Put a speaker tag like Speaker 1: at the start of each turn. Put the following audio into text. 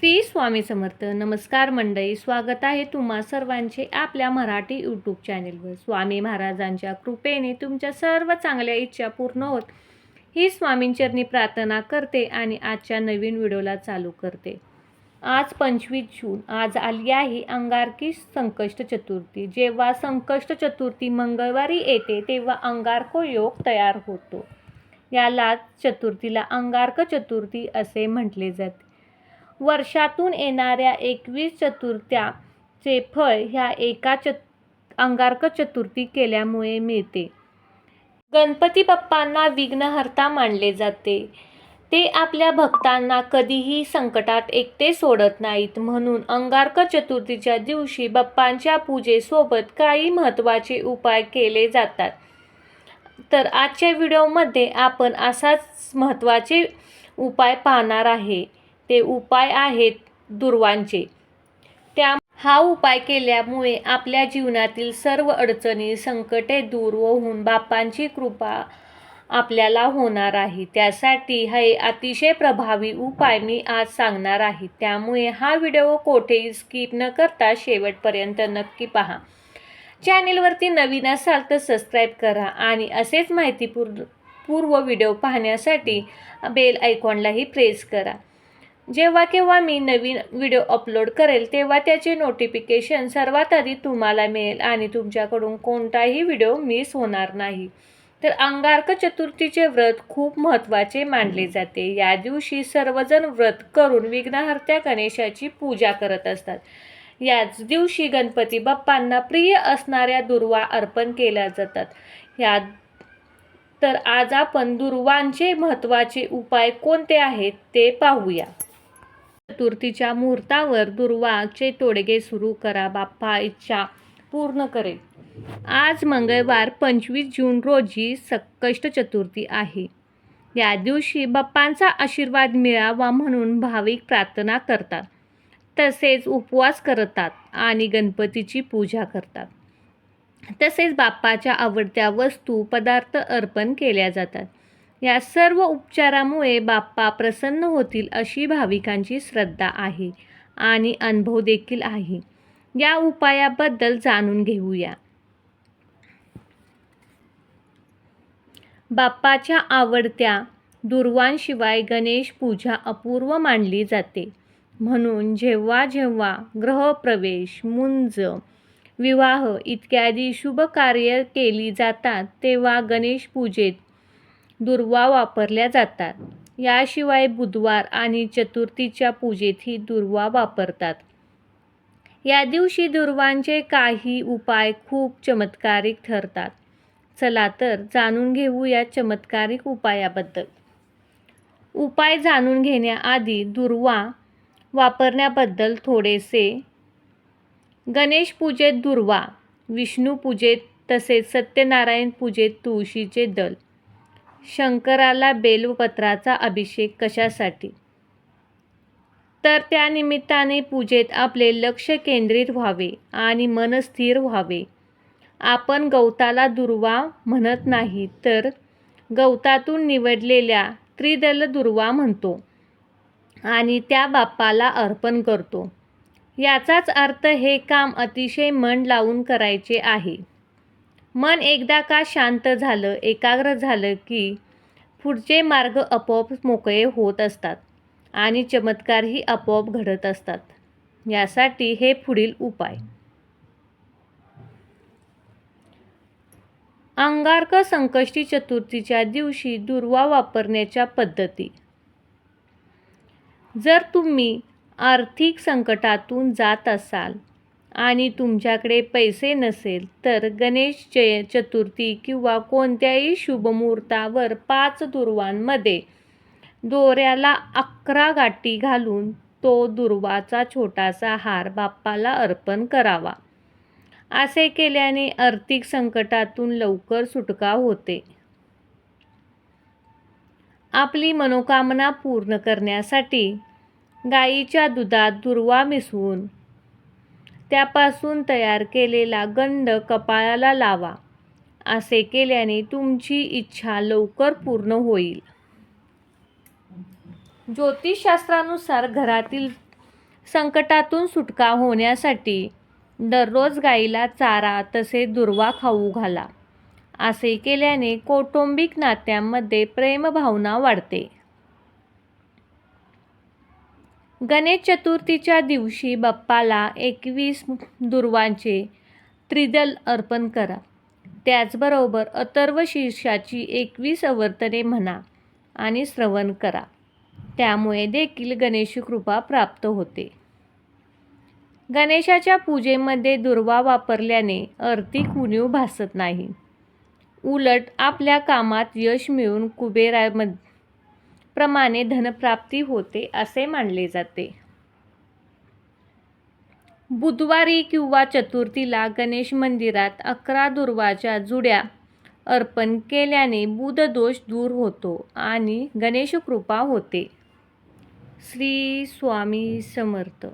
Speaker 1: श्री स्वामी समर्थ. नमस्कार मंडळी स्वागत आहे तुम्हा सर्वांचे आपल्या मराठी यूट्यूब चॅनेलवर स्वामी महाराजांच्या कृपेने तुमच्या सर्व चांगल्या इच्छा पूर्ण होत. ही स्वामींचरणी प्रार्थना करते आणि आजच्या नवीन व्हिडिओला चालू करते. आज पंचवीस जून आज आली आहे अंगारकी संकष्ट चतुर्थी. जेव्हा संकष्ट चतुर्थी मंगळवारी येते तेव्हा अंगारको योग तयार होतो. यालाच चतुर्थीला अंगारक चतुर्थी असे म्हटले जाते. वर्षातून येणाऱ्या एकवीस चतुर्थ्याचे फळ ह्या एका चत अंगारक चतुर्थी केल्यामुळे मिळते. गणपती बाप्पांना विघ्नहर्ता मानले जाते. ते आपल्या भक्तांना कधीही संकटात एकटे सोडत नाहीत म्हणून अंगारक चतुर्थीच्या दिवशी बाप्पांच्या पूजेसोबत काही महत्त्वाचे उपाय केले जातात. तर आजच्या व्हिडिओमध्ये आपण असाच महत्त्वाचे उपाय पाहणार आहे. ते उपाय आहेत दुर्वांचे. त्या हा उपाय केल्यामुळे आपल्या जीवनातील सर्व अडचणी संकटे दूर होऊन बापांची कृपा आपल्याला होणार आहे. त्यासाठी हे अतिशय प्रभावी उपाय मी आज सांगणार आहे. त्यामुळे हा व्हिडिओ कोठेही स्किप न करता शेवटपर्यंत नक्की पहा. चॅनेलवरती नवीन असाल तर सबस्क्राईब करा आणि असेच माहितीपूर्ण पूर्व व्हिडिओ पाहण्यासाठी बेल आयकॉनलाही प्रेस करा. जेव्हा केव्हा मी नवीन व्हिडिओ अपलोड करेल तेव्हा त्याचे नोटिफिकेशन सर्वात आधी तुम्हाला मिळेल आणि तुमच्याकडून कोणताही व्हिडिओ मिस होणार नाही. तर अंगारक चतुर्थीचे व्रत खूप महत्त्वाचे मानले जाते. या दिवशी सर्वजण व्रत करून विघ्नहर्त्या गणेशाची पूजा करत असतात. याच दिवशी गणपती बाप्पांना प्रिय असणाऱ्या दुर्वा अर्पण केल्या जातात. या तर आज आपण दुर्वांचे महत्त्वाचे उपाय कोणते आहेत ते पाहूया. चतुर्थीच्या मुहूर्तावर दुर्वाचे तोडगे सुरू करा बाप्पा! इच्छा पूर्ण करेल. आज मंगळवार पंचवीस जून रोजी सकष्ट चतुर्थी आहे. या दिवशी बाप्पांचा आशीर्वाद मिळावा म्हणून भाविक प्रार्थना करतात. तसेच उपवास करतात आणि गणपतीची पूजा करतात. तसेच बाप्पाच्या आवडत्या वस्तू पदार्थ अर्पण केल्या जातात. या सर्व उपचारामुळे बाप्पा प्रसन्न होतील अशी भाविकांची श्रद्धा आहे आणि अनुभव देखील आहे. या उपायाबद्दल जाणून घेऊया. बाप्पाच्या आवडत्या दुर्वांशिवाय गणेश पूजा अपूर्व मानली जाते. म्हणून जेव्हा जेव्हा ग्रहप्रवेश मुंज विवाह इत्यादी शुभ कार्य केली जातात तेव्हा गणेश पूजेत दुर्वा वापरल्या जातात. याशिवाय बुधवार आणि चतुर्थीच्या पूजेतही दुर्वा वापरतात. या दिवशी दुर्वांचे काही उपाय खूप चमत्कारिक ठरतात. चला तर जाणून घेऊ या चमत्कारिक उपायाबद्दल. उपाय जाणून घेण्याआधी दुर्वा वापरण्याबद्दल थोडेसे गणेश पूजेत दुर्वा विष्णू पूजेत तसेच सत्यनारायण पूजेत तुळशीचे दल शंकराला बेलपत्राचा अभिषेक कशासाठी? तर त्यानिमित्ताने पूजेत आपले लक्ष केंद्रित व्हावे आणि मन स्थिर व्हावे. आपण गवताला दुर्वा म्हणत नाही तर गवतातून निवडलेल्या त्रिदल दुर्वा म्हणतो आणि त्या बाप्पाला अर्पण करतो. याचाच अर्थ हे काम अतिशय मन लावून करायचे आहे. मन एकदा का शांत झालं एकाग्र झालं की पुढचे मार्ग आपोआप मोकळे होत असतात आणि चमत्कारही आपोआप घडत असतात. यासाठी हे पुढील उपाय. अंगारक संकष्टी चतुर्थीच्या दिवशी दुर्वा वापरण्याच्या पद्धती. जर तुम्ही आर्थिक संकटातून जात असाल आणि तुमच्याकडे पैसे नसेल तर गणेश जय चतुर्थी किंवा कोणत्याही शुभमुहूर्तावर पाच दुर्वांमध्ये दोऱ्याला अकरा गाठी घालून तो दुर्वाचा छोटासा हार बाप्पाला अर्पण करावा. असे केल्याने आर्थिक संकटातून लवकर सुटका होते. आपली मनोकामना पूर्ण करण्यासाठी गाईच्या दुधात दुर्वा मिसळून त्यापासून तयार केलेला गंध कपाळाला लावा असे केल्याने तुमची इच्छा लवकर पूर्ण होईल. ज्योतिषशास्त्रानुसार घरातील संकटातून सुटका होण्यासाठी दररोज गाईला चारा तसे दुर्वा खाऊ घाला असे केल्याने कौटुंबिक नात्यांमध्ये प्रेमभावना वाढते. गणेश चतुर्थीच्या दिवशी बाप्पाला एकवीस दुर्वांचे त्रिदल अर्पण करा. त्याचबरोबर अथर्व शीर्षाची एकवीस अवर्तने म्हणा आणि श्रवण करा. त्यामुळे देखील गणेश कृपा प्राप्त होते. गणेशाच्या पूजेमध्ये दुर्वा वापरल्याने आर्थिक उणीव भासत नाही. उलट आपल्या कामात यश मिळून कुबेरामध्ये प्रमाणे धनप्राप्ती होते असे मानले जाते. बुधवारी किंवा चतुर्थीला गणेश मंदिरात अकरा दुर्वाच्या जुड्या अर्पण केल्याने बुधदोष दूर होतो आणि गणेश कृपा होते. श्री स्वामी समर्थ.